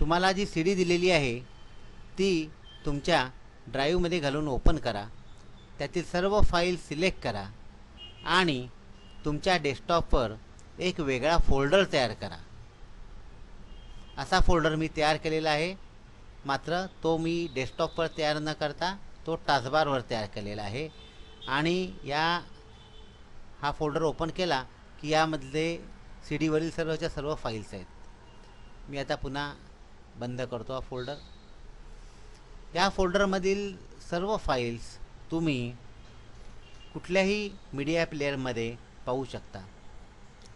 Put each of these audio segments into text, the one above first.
तुम्हाला जी C D दिलेली आहे ती तुमच्या ड्राईव्हमध्ये घालून ओपन करा. त्यातील सर्व फाईल सिलेक्ट करा आणि तुमच्या डेस्कटॉपवर एक वेगळा फोल्डर तयार करा. असा फोल्डर मी तयार केलेला आहे. मात्र तो मी डेस्कटॉपवर तयार न करता तो टास्कबारवर तयार केलेला आहे. आणि या हा फोल्डर ओपन केला की यामधले सी डीवरील सर्वच्या सर्व फाईल्स आहेत. मी आता पुन्हा बंद करतो हा फोल्डर या फोल्डरमधील सर्व फाईल्स तुम्ही कुठल्याही मीडिया प्लेअरमध्ये पाहू शकता.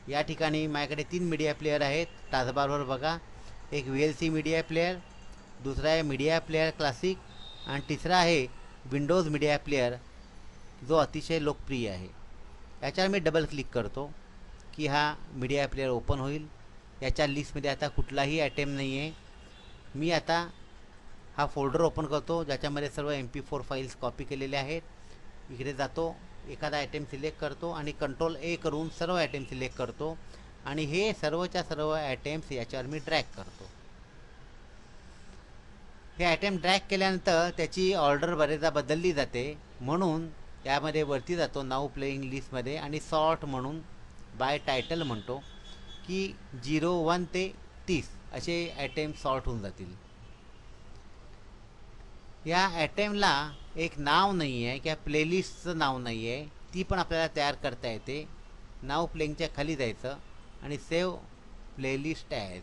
या ठिकाणी माझ्याकडे तीन मीडिया प्लेअर आहेत. तासबारवर बघा. एक V L C media player दुसरा आहे मीडिया प्लेअर क्लासिक आणि तिसरा आहे विंडोज मीडिया प्लेअर जो अतिशय लोकप्रिय आहे. याच्यावर मी डबल क्लिक करतो की हा मीडिया प्लेअर ओपन होईल. याच्या लिस्टमध्ये आता कुठलाही आयटेम नाही आहे मी आता हा फोल्डर ओपन करतो ज्याच्यामध्ये सर्व M P four files copy केलेल्या आहेत. इकडे जातो एखादा आयटम सिलेक्ट करतो आणि कंट्रोल ए करून सर्व आयटम सिलेक्ट करतो. आणि हे सर्वच्या सर्व आयटेम्स याच्यावर मी ड्रॅग करतो. हे आयटम ड्रॅग केल्यानंतर त्याची ऑर्डर बरेचदा बदलली जाते. म्हणून त्यामध्ये वरती जातो नाव प्लेईंग लिस्टमध्ये आणि सॉर्ट म्हणून बाय टायटल म्हणतो की झिरो वन ते तीस. असे ॲटेम सॉर्ट होऊन जातील. या ॲटेमला एक नाव नाही आहे किंवा प्लेलिस्टचं नाव नाही आहे ती पण आपल्याला तयार करता येते. नाव प्लेंगच्या खाली जायचं आणि सेव्ह प्लेलिस्ट ॲज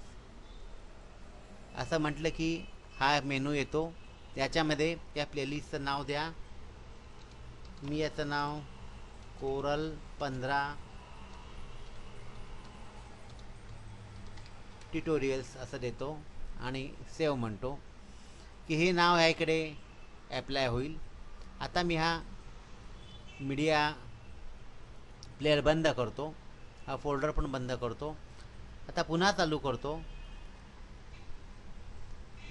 असं म्हटलं की हा मेनू येतो. त्याच्यामध्ये त्या प्लेलिस्टचं नाव द्या. मी याचं नाव कोरल पंधरा ट्युटोरियल्स असं देतो आणि सेव्ह म्हणतो की हे नाव ह्या इकडे ॲप्लाय होईल. आता मी हा मीडिया प्लेअर बंद करतो. हा फोल्डर पण बंद करतो. आता पुन्हा चालू करतो.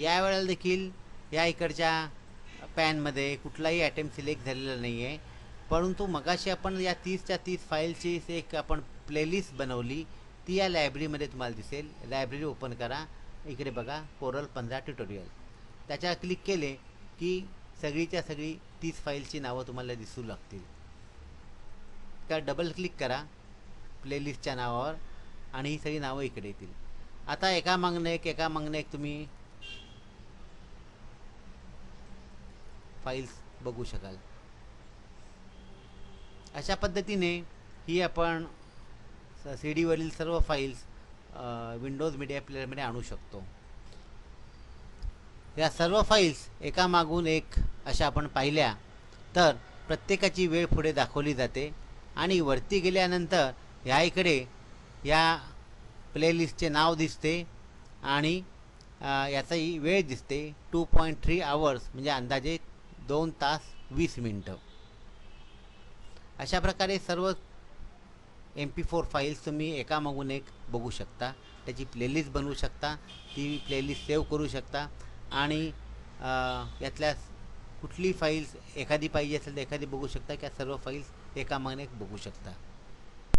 यावेळेला देखील या इकडच्या पॅनमध्ये कुठलाही आयटेम सिलेक्ट झालेला नाही आहे परंतु मगाशी आपण या तीसच्या तीस फाईलची एक आपण प्लेलिस्ट बनवली. ती या लायब्ररीमध्ये तुम्हाला दिसेल. लायब्ररी ओपन करा. इकडे बघा कोरल पंधरा ट्युटोरियल त्याच्या क्लिक केले की सगळीच्या सगळी तीस फाईलची नावं तुम्हाला दिसू लागतील. त्या डबल क्लिक करा प्लेलिस्टच्या नावावर आणि ही सगळी नावं इकडे येतील. आता एका मागणं एक एका मागणं एक तुम्ही फाईल्स बघू शकाल. अशा पद्धतीने ही आपण सी डीवरील सर्व फाईल्स विंडोज मीडिया प्लेअरमध्ये आणू शकतो. या सर्व फाईल्स एकामागून एक अशा आपण पाहिल्या तर प्रत्येकाची वेळ पुढे दाखवली जाते आणि वरती गेल्यानंतर ह्या इकडे या प्लेलिस्टचे नाव दिसते आणि याचाही वेळ दिसते टू पॉईंट थ्री आवर्स म्हणजे अंदाजे दोन तास वीस मिनटं. अशा प्रकारे सर्व एम पी फोर फाईल्स तुम्ही एकामागून एक बघू शकता. त्याची प्लेलिस्ट बनवू शकता. ती प्लेलिस्ट सेव्ह करू शकता. आणि यातल्या कुठली फाईल्स एखादी पाहिजे असेल तर एखादी बघू शकता किंवा सर्व फाईल्स एकामागून एक बघू शकता.